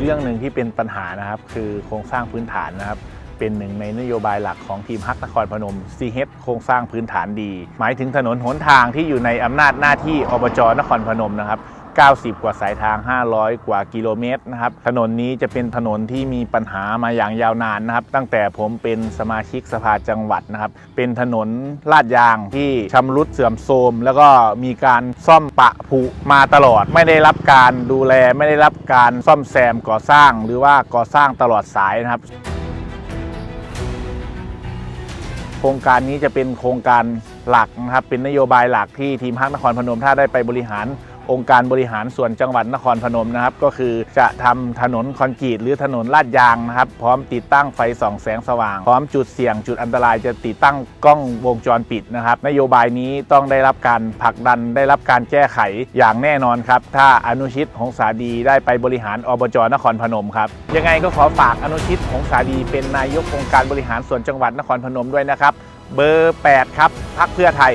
เรื่องหนึ่งที่เป็นปัญหานะครับ คือโครงสร้างพื้นฐานนะครับ เป็นหนึ่งในนโยบายหลักของทีมฮักนครพนม CH โครงสร้างพื้นฐานดี หมายถึงถนนหนทางที่อยู่ในอำนาจหน้าที่อบจนครพนมนะครับ 90 กว่าสายทาง 500 กว่ากิโลเมตรนะครับ ถนนนี้จะเป็นถนนที่มีปัญหามาอย่างยาวนานนะครับ ตั้งแต่ผมเป็นสมาชิกสภาจังหวัดนะครับ เป็นถนนลาดยางที่ชำรุดเสื่อมโทรมแล้วก็มีการซ่อมปะผุมาตลอด ไม่ได้รับการดูแล ไม่ได้รับการซ่อมแซมก่อสร้าง หรือว่าก่อสร้างตลอดสายนะครับโครงการนี้จะเป็นโครงการหลักนะครับ เป็นนโยบายหลักที่ทีมฮักนครพนมถ้าได้ไปบริหาร องค์การบริหารส่วนจังหวัดนครพนมนะครับ ก็คือจะทำถนนคอนกรีตหรือถนนลาดยางนะครับ พร้อมติดตั้งไฟส่องแสงสว่าง พร้อมจุดเสี่ยงจุดอันตรายจะติดตั้งกล้องวงจรปิดนะครับ นโยบายนี้ต้องได้รับการผลักดันได้รับการแก้ไขอย่างแน่นอนครับ ถ้าอนุชิตหงสาดีได้ไปบริหารอบจนครพนมครับ ยังไงก็ขอฝากอนุชิตหงสาดี เป็นนายกองค์การบริหารส่วนจังหวัดนครพนมด้วยนะครับ เบอร์ 8 ครับพักเพื่อไทย